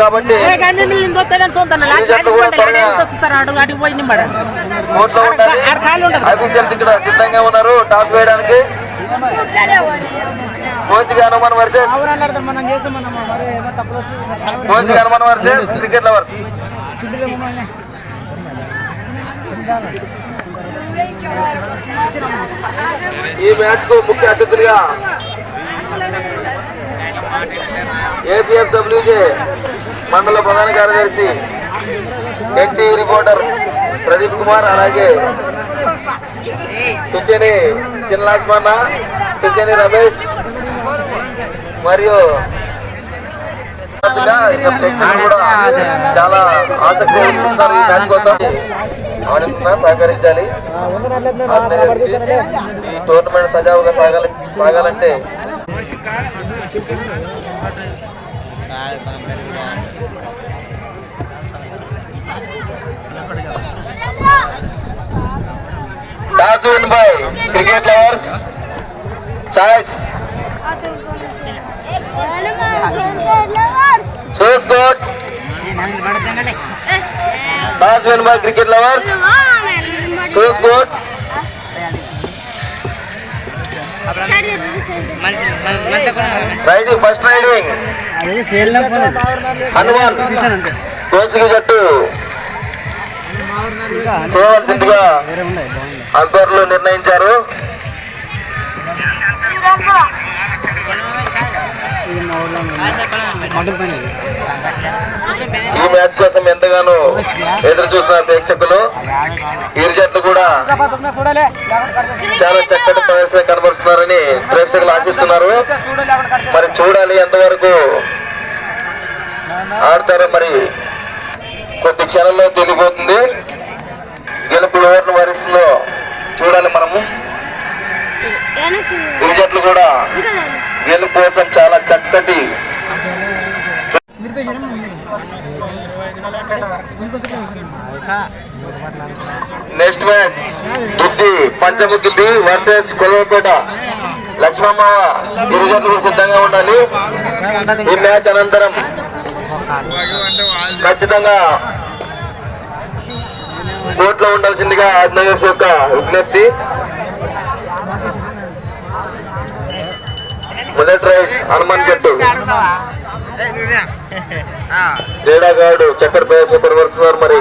కాబట్టి ఆఫీసర్స్ ఇక్కడ సిద్ధంగా ఉన్నారు. టాస్ వేయడానికి కోచిగా హనుమాన్ వర్సెస్. మనం చేసాం మనం మరి ఏమో తప్పులు వస్తుంది కోచిగా హనుమాన్ వర్సెస్. క్రికెట్ లవర్స్ ఈ మ్యాచ్కు ముఖ్య అతిథులుగా ఏపీఎస్డబ్ల్యూజే మండల ప్రధాన కార్యదర్శి ఎన్టీవీ రిపోర్టర్ ప్రదీప్ కుమార్ అలాగే తుషని చిన్నలాజ్మన్న తుషని రమేష్ మరియు కూడా చాలా ఆసక్తి చూస్తున్నారు ఈ మ్యాచ్ కోసం. ఆడిస్తున్నా సహకరించాలి. ఈ టోర్నమెంట్ సజావుగా సాగాలి సాగాలంటే toss win by cricket lovers choice so score toss win by raiding first raiding. అదే సేల్ హనుమాన్ కోసికి జట్టు. చేయవలసిందిగా అంపైర్లు నిర్ణయించారు. ఈ మ్యాచ్ కోసం ఎంతగానో ఎదురు చూస్తున్నారు ప్రేక్షకులు ఇరు జట్లు కూడా చాలా చక్కటి ప్రదర్శన కనబరుస్తున్నారని ప్రేక్షకులు ఆశిస్తున్నారు. మరి చూడాలి ఎంతవరకు ఆడతారో మరి కొద్ది క్షణంలో తెలియబోతుంది. గెలుపు ఎవరిని వరిస్తుందో చూడాలి మనము. ఇరు జట్లు కూడా గెలుపు కోసం చాలా చక్కటి next match Duddi Panchamukhi B versus Kolavapeta Lakshmamma ఇరు సిద్ధంగా ఉండాలి. ఈ మ్యాచ్ అనంతరం ఖచ్చితంగా కోర్టులో ఉండాల్సిందిగా ఆజ్ఞాస్ యొక్క విజ్ఞప్తి. మొదటి రైట్ హనుమాన్ జట్టు క్రీడాగాడు చక్కెర ప్రవేశం కనబరుస్తున్నారు మరి.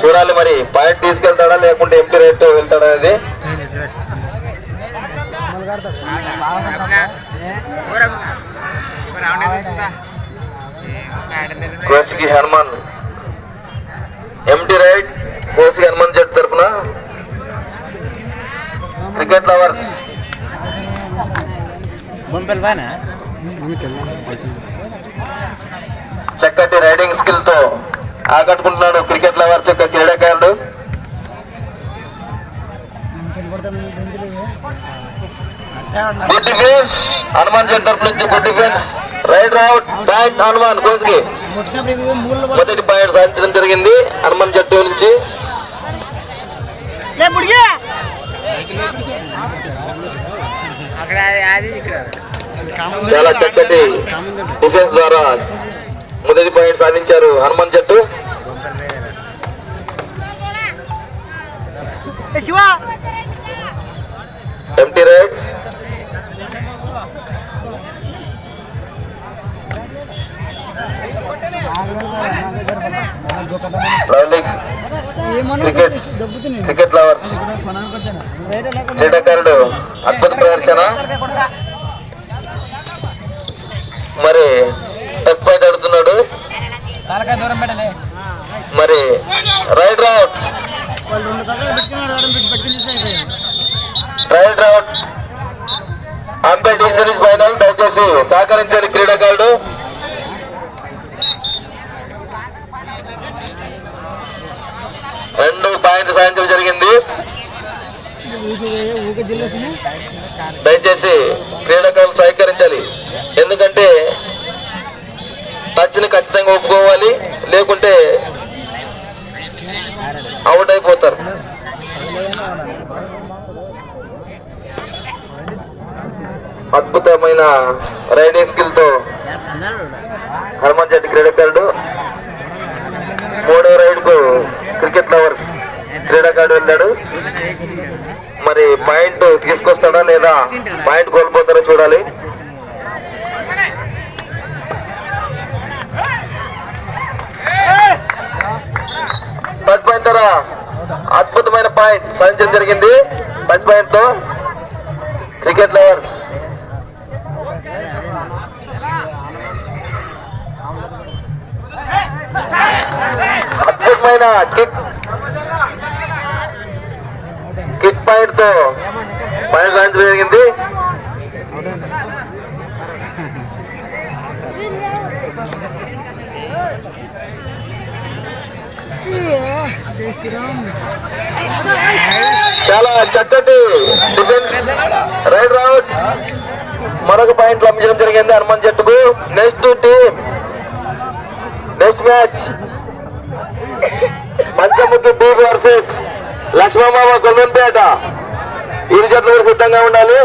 చూడాలి మరి. పాయింట్ తీసుకెళ్తాడా లేకుంటే ఎంపీ రేట్తో వెళ్తాడా అనేది? కోసికి హనుమాన్. ఎంటీ రైట్ కోసికి హనుమాన్ జట్టు తరఫున. Cricket lovers. బొంపెల్ బానా చక్కటి రైడింగ్ స్కిల్తో ఆకట్టుకుంటున్నాడు క్రికెట్ లవర్స్ యొక్క క్రీడాకారుడు. గుడ్ డిఫెన్స్ హనుమాన్ తరపు నుంచి గుడ్ డిఫెన్స్ రైట్ అవుట్ బ్యాట్ హనుమాన్ కోసికి. మొదటి పాయింట్ సాధించడం జరిగింది. హనుమాన్ జట్టు నుంచి. అక్కడ అది ఇక్కడ. చాలా చక్కటి డిఫెన్స్ ద్వారా మొదటి పాయింట్ సాధించారు హనుమాన్ జట్టు. ఎంటీ క్రికెట్స్ క్రికెట్ లవర్స్ క్రీడాకారుడు అద్భుత ప్రదర్శన. మరి పాయింట్ ఆడుతున్నాడు. మరి రైట్ రౌట్ రెండు రైట్ టీ సిరీస్ ఫైనల్ దయచేసి సహకరించాలి క్రీడాకారుడు. రెండు పాయింట్ సాధించడం జరిగింది. ఊక జిల్లా దయచేసి క్రీడాకారులు సహకరించాలి. ఎందుకంటే టచ్ని ఖచ్చితంగా ఒప్పుకోవాలి లేకుంటే అవుట్ అయిపోతారు. అద్భుతమైన రైడింగ్ స్కిల్తో హనుమాన్ జట్టు క్రీడాకారుడు మూడో రైడ్కు క్రికెట్ లవర్స్ క్రీడాకారుడు వెళ్ళాడు. మరి పాయింట్ తీసుకొస్తాడా లేదా? పాయింట్ కోల్పోతారా చూడాలి. ఫస్ట్ పాయింట్ ద్వారా అద్భుతమైన పాయింట్. సాధించడం జరిగింది. ఫస్ట్ పాయింట్తో క్రికెట్ లవర్స్ అద్భుతమైన కిక్ పాయింట్తో పాయింట్ సాధించడం జరిగింది. చాలా చక్కటి డిఫెన్స్. రైడ్. రౌట్ మరొక పాయింట్ లభించడం జరిగింది హనుమాన్ జట్టుకు. Next team. Next match. Panchamukhi B versus. Lakshmamma Kollampeta ఇరు జట్లు కూడా సిద్ధంగా ఉండాలి.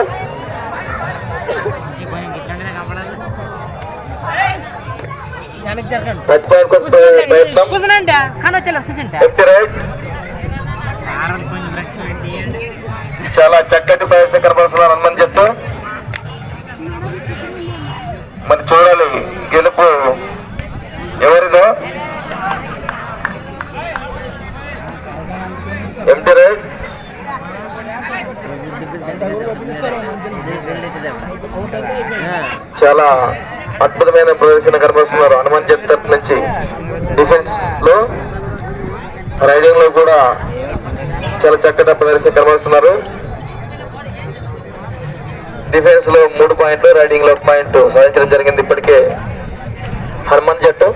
చాలా చక్కటి ప్రయత్నం కనబడుతున్నారు హనుమాన్ జట్టు మరి చూడాలి గెలుపు ఎంటీ చాలా అద్భుతమైన ప్రదర్శన కనబరుస్తున్నారు. హనుమాన్ జట్ తరపు నుంచి డిఫెన్స్లో రైడింగ్లో కూడా చాలా చక్కటి ప్రదర్శన కనబరుస్తున్నారు. డిఫెన్స్లో మూడు పాయింట్లు రైడింగ్లో పాయింట్ సాధించడం జరిగింది ఇప్పటికే. హనుమాన్ జట్టు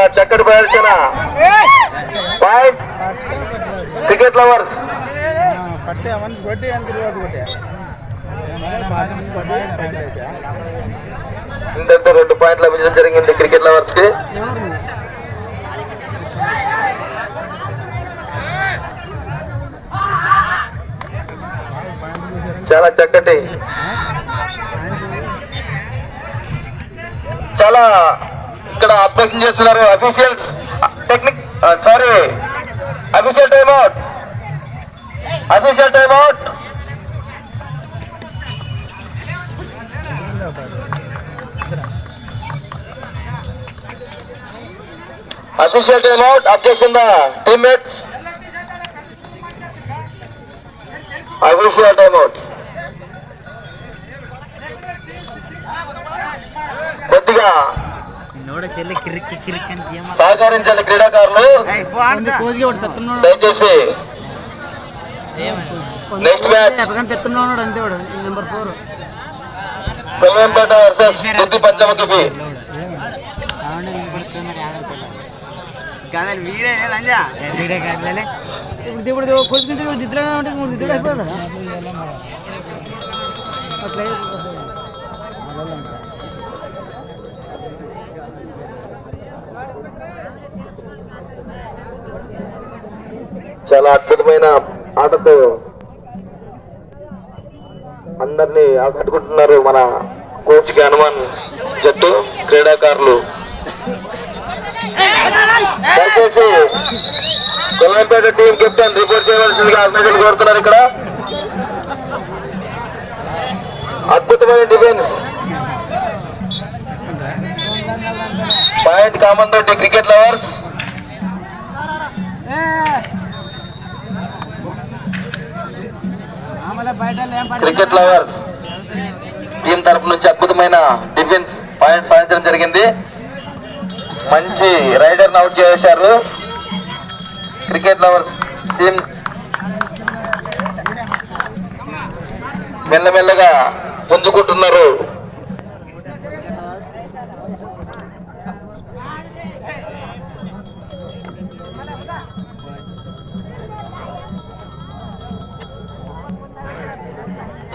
చాలా చక్కటి ప్రదర్శన. పాయింట్ క్రికెట్ లవర్స్ ఇంతటితో రెండు పాయింట్లు లభించడం జరిగింది క్రికెట్ లవర్స్కి. చాలా చక్కటి. చాలా ఇక్కడ అభ్యసన చేస్తున్నారు officials technique sorry official time out. Official time out. Official time out objection the teammates. Official time out. కొద్దిగా సహకరించాలి క్రీడాకారులు. దయచేసి నెక్స్ట్ మ్యాచ్. వాడు కొల్లంపేట వర్సెస్ బుద్ధి పంచముఖి బి ఇప్పుడు ఇప్పుడు కొడుకుంటే దిద్దులో ఉంటే మూడు దిద్దులు అయిపోతుందా అట్లా చాలా అద్భుతమైన ఆటతో అందరినీ ఆకట్టుకుంటున్నారు మన కోచ్కి హనుమాన్ జట్టు క్రీడాకారులు. దయచేసి కొల్లంపేట టీం కెప్టెన్ రిపోర్ట్ చేయవలసిందిగా అభినందనలు కోరుతున్నారు ఇక్కడ. అద్భుతమైన డిఫెన్స్. పాయింట్ కామన్ తోటి cricket lovers. Cricket lovers team తరపు నుంచి అద్భుతమైన డిఫెన్స్ పాయింట్ సాధించడం జరిగింది. మంచి రైడర్ అవుట్ చేశారు. క్రికెట్ లవర్స్ టీం మెల్లమెల్లగా పుంజుకుంటున్నారు.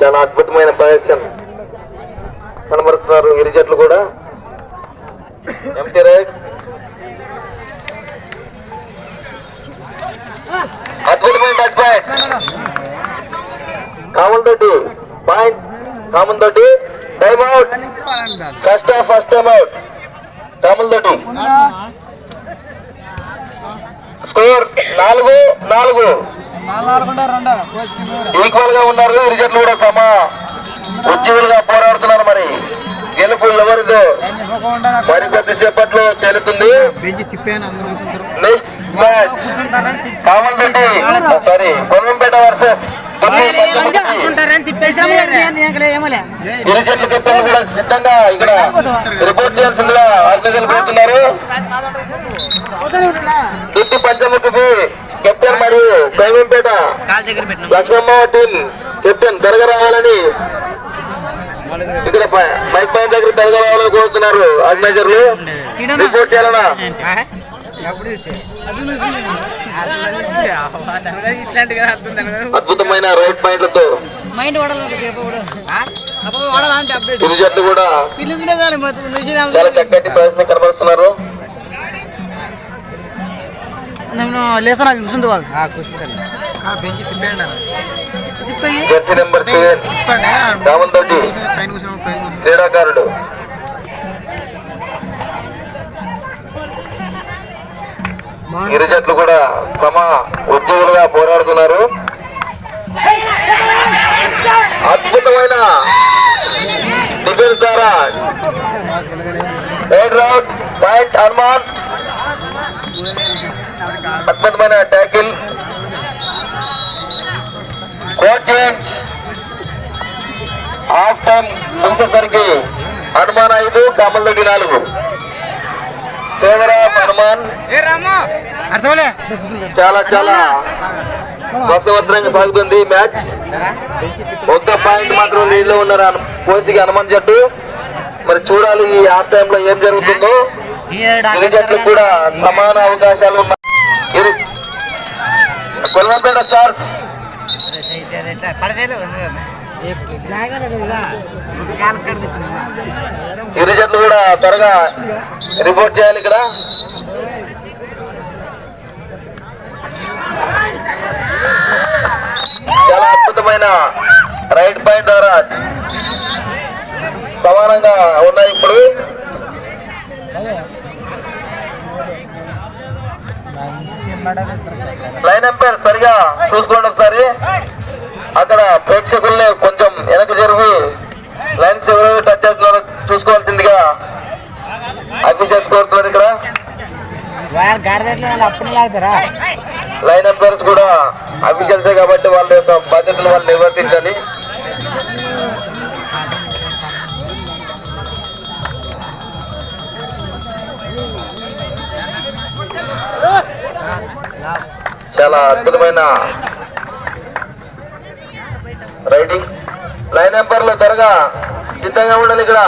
చాలా అద్భుతమైన ప్రదర్శన కనబరుస్తున్నారు ఇరు జట్లు కూడా. Empty raid. అద్భుతమైన టచ్ పాయింట్ కామన్ తోటి పాయింట్ కామన్ తోటి time out first first time out common తోటి. స్కోర్ నాలుగు నాలుగు. ఈక్వల్గా ఉన్నారు ఇరు జట్లు కూడా సమ. ఉద్యోగులుగా పోరాడుతున్నారు మరి. గెలుపు ఎవరిదో? మరి కొద్దిసేపట్లో తేలుతుంది next match Kamaldoddi sorry Konampeta versus. ఇరు జట్ల కూడా సిద్ధంగా ఇక్కడ రిపోర్ట్ చేయాల్సిందిగా ఆర్గనైజర్లు కోరుతున్నారు దుడ్డి పంచముఖి కెప్టెన్ మరియు కొనంపేట లక్ష్మమ్మ టీం కెప్టెన్ త్వరగా రావాలని ఇక్కడ మైక్ పాయింట్ దగ్గర త్వరగా రావాలని కోరుతున్నారు ఆర్గనైజర్లు రిపోర్ట్ చేయాలన్నా అద్భుతమైన రైట్ పాయింట్లతో మైండ్ వాడాలంటే అప్పుడు వాడాలంటే అప్డేట్ ఇరు జట్లు కూడా చాలు చక్కటి ప్రదర్శన కనబరుస్తున్నారు. Jersey number seven. క్రీడాకారుడు. ఇరు జట్లు కూడా తమ ఉద్యోగులుగా పోరాడుతున్నారు. అద్భుతమైన డిఫెన్స్ ద్వారా థర్డ్ రౌండ్ పాయింట్ హనుమాన్. అద్భుతమైన tackle. Court change half time చూసేసరికి హనుమాన్ ఐదు కమల్దొడ్డి నాలుగు. హనుమాన్. చాలా చాలా రసవత్రంగా సాగుతుంది ఈ మ్యాచ్. ఒక్క పాయింట్ మాత్రం లీడ్లో ఉన్నారు? కోసికి హనుమాన్ జట్టు. మరి చూడాలి ఈ హాఫ్ టైం లో ఏం జరుగుతుందో. ఇరు జట్లకు కూడా సమాన అవకాశాలు ఉన్నాయి. కొల్లంపేట స్టార్స్. గిరిజనులు కూడా త్వరగా రిపోర్ట్ చేయాలి ఇక్కడ. చాలా అద్భుతమైన రైట్ పాయింట్ ద్వారా సమానంగా ఉన్నాయి ఇప్పుడు. లైన్ ఎంపైర్ సరిగా చూసుకోండి ఒకసారి. అక్కడ ప్రేక్షకుల్ని కొంచెం వెనక జరిగి. లైన్స్ ఎవరు టచ్ చేస్తున్నారో చూసుకోవాల్సిందిగా అఫీషియల్స్ కోరుతున్నారు ఇక్కడ. లైన్ ఎంపైర్స్ కూడా అఫీషియల్సే కాబట్టి వాళ్ళ యొక్క బాధ్యతలు వాళ్ళు నిర్వర్తించాలి. చాలా అద్భుతమైన రైడింగ్ లైన్ ఎంపైర్లు త్వరగా సిద్ధంగా ఉండాలి ఇక్కడ.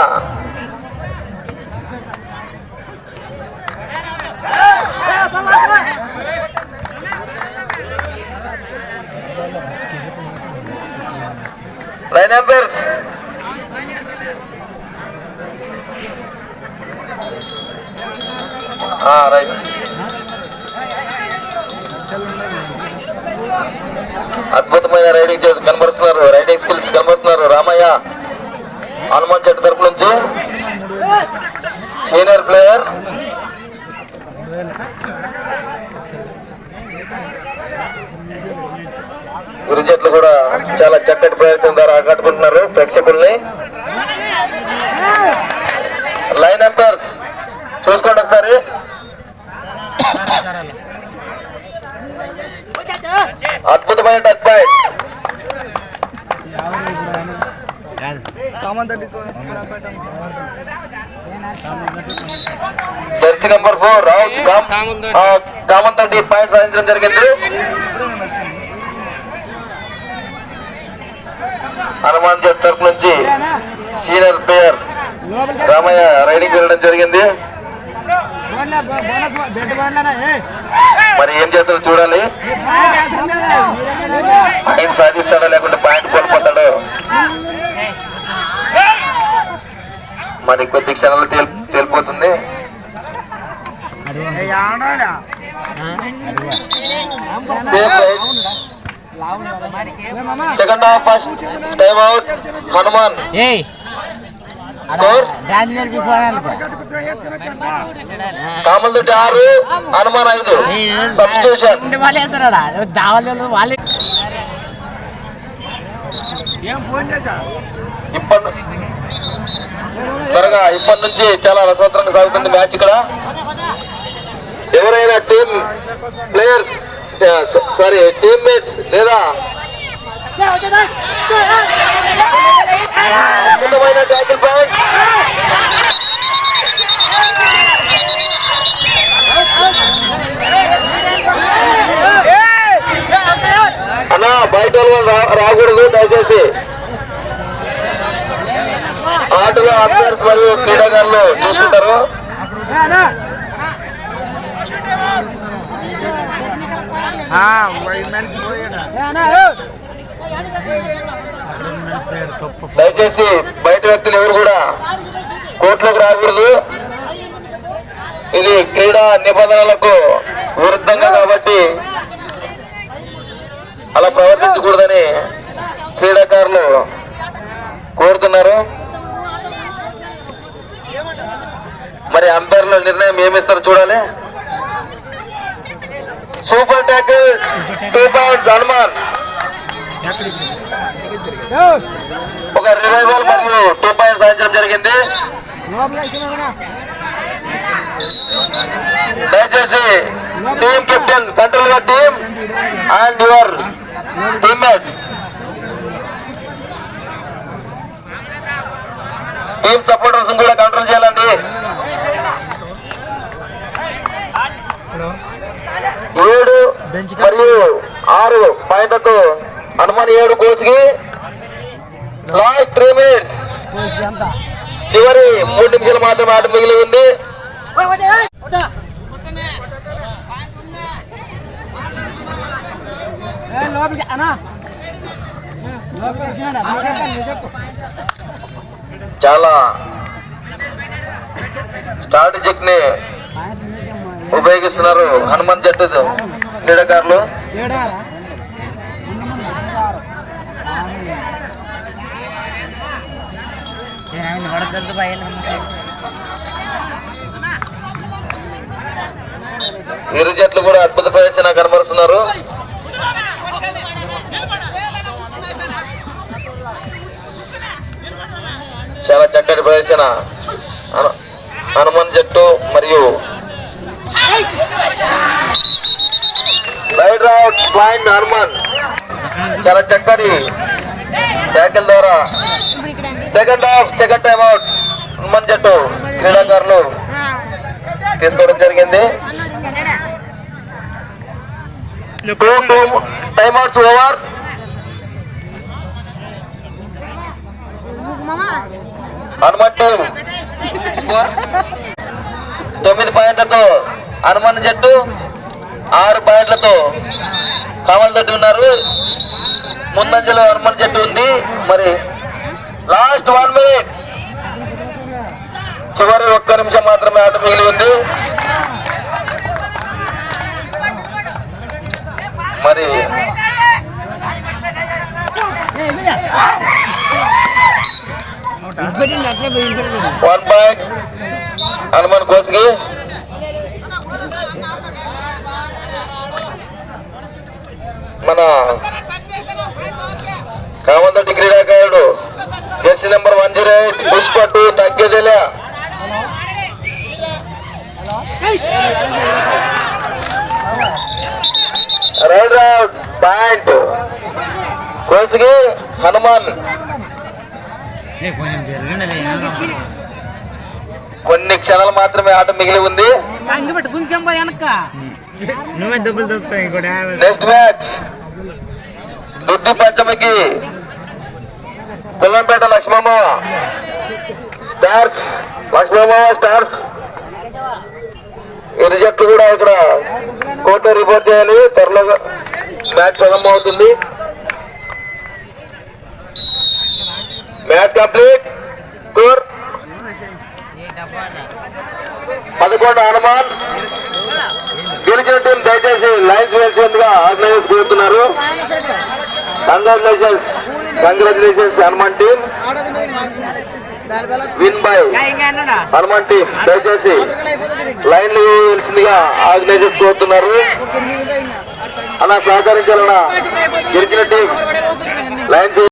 లైన్ ఎంపైర్స్ రైట్ అద్భుతమైన రైడింగ్ చేసి కనబరుస్తున్నారు. రైడింగ్ స్కిల్స్ కనబరుస్తున్నారు. రామయ్య. హనుమాన్ జట్టు తరపు నుంచి. Senior player. ఇరు జట్లు కూడా చాలా చక్కటి ప్రదర్శన ద్వారా ఆకట్టుకుంటున్నారు ప్రేక్షకుల్ని. లైన్ ఎంపైర్స్ చూసుకోండి ఒకసారి. అద్భుతమైన touch point. Jersey number four common తోటి పాయింట్ సాధించడం జరిగింది. హనుమాన్ జట్ తరపు నుంచి సీనియర్ ప్లేయర్ రామయ్య రైడింగ్ వెళ్ళడం జరిగింది. మరి ఏం చేస్తారో చూడాలి. పాయింట్ సాధిస్తాడో లేకుంటే పాయింట్ కోల్పోతాడో. మరి కొద్ది క్షణాలు తేలి తేలిపోతుంది. Second half first time out Hanuman Kamaldoddi ఆరు హనుమాన్ ఐదు. సబ్స్టిట్యూషన్. ఇప్పటి త్వరగా ఇప్పటి నుంచి చాలా రసవత్తరంగా సాగుతుంది మ్యాచ్ ఇక్కడ. ఎవరైనా team players sorry teammates లేదా అన్నా బయట రాకూడదు దయచేసి. ఆటలో అంపైర్స్ మరియు క్రీడాకారులు చూసుకుంటారు. దయచేసి బయట వ్యక్తులు ఎవరు కూడా కోర్టులోకి రాకూడదు. ఇది క్రీడా నిబంధనలకు విరుద్ధంగా కాబట్టి అలా ప్రవర్తించకూడదని క్రీడాకారులు కోరుతున్నారు. మరి అంపైర్ల నిర్ణయం ఏమిస్తారు చూడాలి. Super tackle two point Hanuman. ఒక రివైవల్ మరియు టూ పాయింట్ సాధించడం జరిగింది. దయచేసి team captain control your team and your teammates. Team supporters కూడా కంట్రోల్ చేయాలండి. ఏడు మరియు ఆరు పాయింట్లతో హనుమాన్ ఏడు కోసుకి లాస్ట్ త్రీ మినిట్స్ చివరి మూడు నిమిషాలు మాత్రమే ఆట మిగిలి ఉంది. చాలా స్ట్రాటజిక్ని ఉపయోగిస్తున్నారు హనుమాన్ జట్టు క్రీడాకారులు. ఏడారా పడుతుంది ఇరు జట్లు కూడా అద్భుత ప్రదర్శన కనబరుస్తున్నారు. చాలా చక్కటి ప్రదర్శన. హనుమాన్ జట్టు మరియు రైట్ అవుట్ పాయింట్ హనుమాన్. చాలా చక్కటి ట్యాకిల్ ద్వారా second half second time out Hanuman జట్టు క్రీడాకారులు తీసుకోవడం జరిగింది. Two two time outs over Hanuman team తొమ్మిది పాయింట్లతో హనుమాన్ జట్టు ఆరు పాయింట్లతో కామల్ జట్టు ఉన్నారు. ముందంజలో హనుమాన్ జట్టు ఉంది. మరి లాస్ట్ వన్ మినిట్. చివరి ఒక్క నిమిషం మాత్రమే ఆట మిగిలి ఉంది మరి వన్ పాయింట్ హనుమాన్ కోసికి. మన jersey number one zero eight. Pushpa two తగ్గేదిలే. రౌట్ పాయింట్. కోసికి హనుమాన్. కొన్ని క్షణాలు మాత్రమే ఆట మిగిలి ఉంది. Next match. దుడ్డి పంచమికి కొల్లంపేట లక్ష్మమ్మ. స్టార్స్ లక్ష్మమ్మ స్టార్స్ ఇరు జట్లు కూడా ఇక్కడ కోర్టు రిపోర్ట్ చేయాలి. త్వరలో మ్యాచ్ ప్రారంభం అవుతుంది. Match complete. స్కోర్. పదకొండు హనుమాన్ గెలిచిన టీం దయచేసి లైన్స్ వేసేందుగా ఆర్గనైజ్ కోరుతున్నారు. Congratulations congratulations Hanuman team win by Hanuman team దయచేసి లైన్లు వేయాల్సిందిగా ఆర్గనైజర్స్ కోరుతున్నారు. అలా సహకరించాలన్నా గెలిచిన టీం లైన్